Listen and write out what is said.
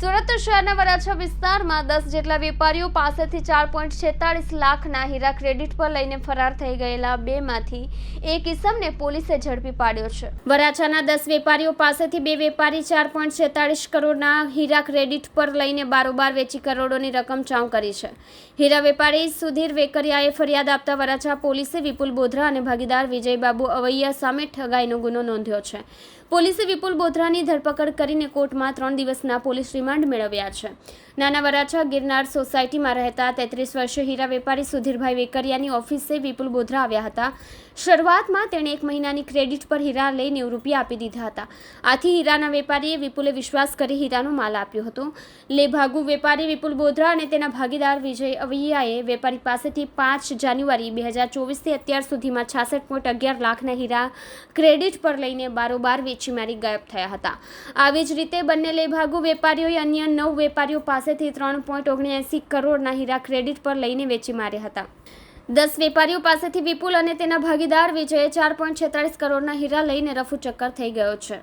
સુરત શહેરના વરાછા વિસ્તારમાં દસ જેટલા વેપારીઓ પાસેથી ચાર પોઈન્ટ છેતાળીસ લાખના હીરા ક્રેડિટ પર લઈને ફરાર થઈ ગયેલા બેમાંથી એક ઇસમને પોલીસે ઝડપી પાડ્યો છે. વરાછાના દસ વેપારીઓ પાસેથી બે વેપારી ચાર પોઈન્ટ છેતાળીસ કરોડના હીરા ક્રેડિટ પર લઈને બારોબાર વેચી કરોડોની રકમ ચાઉ કરી છે. હીરા વેપારી સુધીર વેકરિયાએ ફરિયાદ આપતા વરાછા પોલીસે વિપુલ બોધરા અને ભાગીદાર વિજયબાબુ અવૈયા સામે ઠગાઈનો ગુનો નોંધ્યો છે. પોલીસે વિપુલ બોધરાની ધરપકડ કરીને કોર્ટમાં ત્રણ દિવસના પોલીસ રિમાન્ડ મેળવ્યા છે. નાના વરાછા ગિરનાર સોસાયટીમાં રહેતા તેત્રીસ વર્ષીય હીરા વેપારી સુધીરભાઈ વેકરિયાની ઓફિસે વિપુલ બોધરા આવ્યા હતા. શરૂઆતમાં તેણે એક મહિનાની ક્રેડિટ પર હીરા લઈ નેવું રૂપિયા આપી દીધા હતા. આથી હીરાના વેપારીએ વિપુલે વિશ્વાસ કરી હીરાનો માલ આપ્યો હતો. લેભાગુ વેપારી વિપુલ બોધરા અને તેના ભાગીદાર વિજય અવૈયાએ વેપારી પાસેથી પાંચ જાન્યુઆરી બે હજાર ચોવીસથી અત્યાર સુધીમાં છાસઠ પોઈન્ટ અગિયાર લાખના હીરા ક્રેડિટ પર લઈને બારોબાર વેચી મારી ગાયબ થયા હતા. આવી જ રીતે બંને લેભાગુ વેપારીઓએ અન્ય નવ વેપારીઓ પાસેથી ત્રણ પોઈન્ટ ઓગણએંસી કરોડના હીરા ક્રેડિટ પર લઈને વેચી માર્યા હતા. દસ વેપારીઓ પાસેથી વિપુલ અને તેના ભાગીદાર વિજયે ચાર પોઈન્ટ છેતાળીસ કરોડના હીરા લઈને રફુ ચક્કર થઈ ગયો છે.